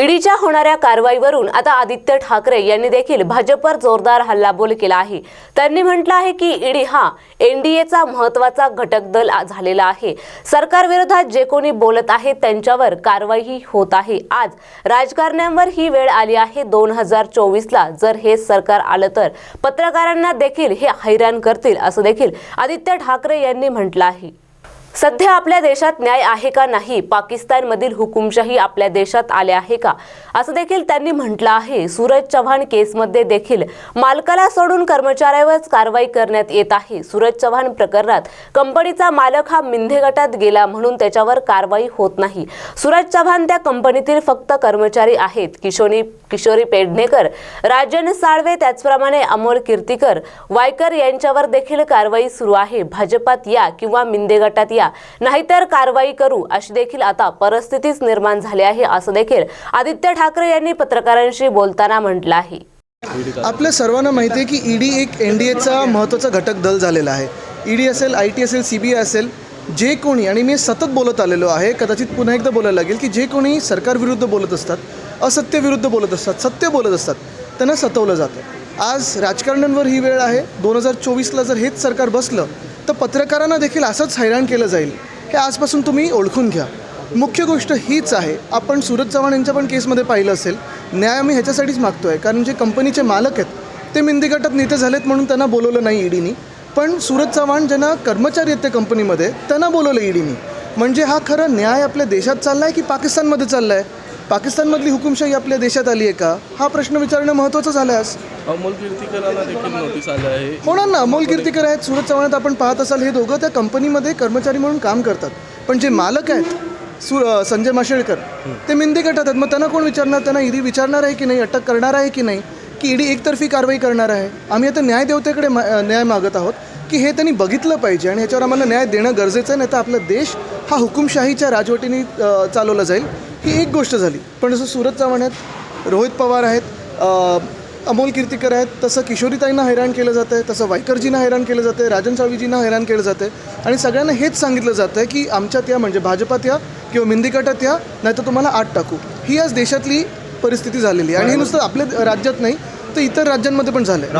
ईडीच्या होणाऱ्या कारवाईवरून आता आदित्य ठाकरे यांनी देखील भाजपवर जोरदार हल्लाबोल केला आहे. त्यांनी म्हटलं आहे की ईडी हा एनडीएचा महत्त्वाचा घटक दल झालेला आहे. सरकारविरोधात जे कोणी बोलत आहेत त्यांच्यावर कारवाई होत आहे. आज राजकारण्यांवर ही वेळ आली आहे दोन हजार चोवीसला. जर हे सरकार आलं तर पत्रकारांना देखील हे हैराण करतील असं देखील आदित्य ठाकरे यांनी म्हटलं आहे. सध्या आपल्या देशात न्याय आहे का नाही? पाकिस्तानमधील हुकुमशाही आपल्या देशात आले आहे का? असं देखील त्यांनी म्हटलं आहे. सूरज चव्हाण केसमध्ये देखील मालकाला सोडून कर्मचाऱ्यावरच कारवाई करण्यात येत आहे. सूरज चव्हाण प्रकरणात कंपनीचा मालक हा मिंधे गटात गेला म्हणून त्याच्यावर कारवाई होत नाही. सूरज चव्हाण त्या कंपनीतील फक्त कर्मचारी आहेत. किशोरी किशोरी पेडणेकर राजन साळवे त्याचप्रमाणे अमोल कीर्तीकर वायकर यांच्यावर देखील कारवाई सुरू आहे. भाजपात या किंवा मिंदे गटात या नाहीतर कारवाई करू. अशी देखील आता परिस्थितीच निर्माण झाली आहे असं देखील आदित्य ठाकरे यांनी पत्रकारांशी बोलताना म्हटलं आहे. आपल्या सर्वांना माहिती आहे की ईडी एक एन डी एचा महत्त्वाचा घटक दल झालेला आहे. ईडी असेल आय टी असेल सी बी आय असेल जे कोणी आणि मी सतत बोलत आलेलो आहे कदाचित पुन्हा एकदा बोलायला लागेल की जे कोणी सरकारविरुद्ध बोलत असतात असत्यविरुद्ध बोलत असतात सत्य बोलत असतात त्यांना सतवलं जातं. आज राजकारण्यांवर ही वेळ आहे. दोन हजार चोवीसला जर हेच सरकार बसलं तर पत्रकारांना देखील असंच हैराण केलं जाईल हे आजपासून तुम्ही ओळखून घ्या. मुख्य गोष्ट हीच आहे आपण सूरज चव्हाण यांच्या पण केसमध्ये पाहिलं असेल न्याय आम्ही ह्याच्यासाठीच मागतो आहे कारण जे कंपनीचे मालक आहेत ते मिंदी गटात नेते झालेत म्हणून त्यांना बोलवलं नाही ईडीनी. पण सूरज चव्हाण ज्यांना कर्मचारी आहेत त्या कंपनीमध्ये त्यांना बोलवलं ईडीनी. म्हणजे हा खरा न्याय आपल्या देशात चालला आहे की पाकिस्तानमध्ये चालला आहे पाकिस्तानमधली हुकुमशाही आपल्या देशात आली आहे का? हा प्रश्न विचारणं महत्त्वाचं झालं आहे आज. अमोल कीर्तीकरांना देखील नोटीस आलं आहे. होणार ना अमोल कीर्तीकर आहेत? सूरज चव्हाण आपण पाहत असाल हे दोघं त्या कंपनीमध्ये कर्मचारी म्हणून काम करतात. पण जे मालक आहेत सु अ, संजय माशेळकर ते मिंदी गटात आहेत. मग त्यांना कोण विचारणार? त्यांना ईडी विचारणार आहे की नाही? अटक करणार आहे की नाही? की ईडी एकतर्फी कारवाई करणार आहे? आम्ही आता न्यायदेवतेकडे मा अ, न्याय मागत आहोत की हे त्यांनी बघितलं पाहिजे आणि ह्याच्यावर आम्हाला न्याय देणं गरजेचं आहे नाही तर आपला देश हा हुकुमशाहीच्या राजवटीने अ, चालवला जाईल. ही एक गोष्ट झाली. पण जसं सूरज चव्हाण आहेत रोहित पवार आहेत अ, अमोल कीर्तीकर आहेत तसं किशोरीताईंना हैराण केलं जातं आहे तसं वायकरजींना हैराण केलं जातं आहे राजन साळवीजींना हैराण केलं जातं आहे आणि सगळ्यांना हेच सांगितलं जातं आहे की आमच्यात या म्हणजे भाजपात या किंवा मिंदीगटात या नाही तर तुम्हाला आत टाकू. ही आज देशातली परिस्थिती झालेली आहे. आणि हे नुसतं आपल्या राज्यात नाही तर इतर राज्यांमध्ये पण झालं आहे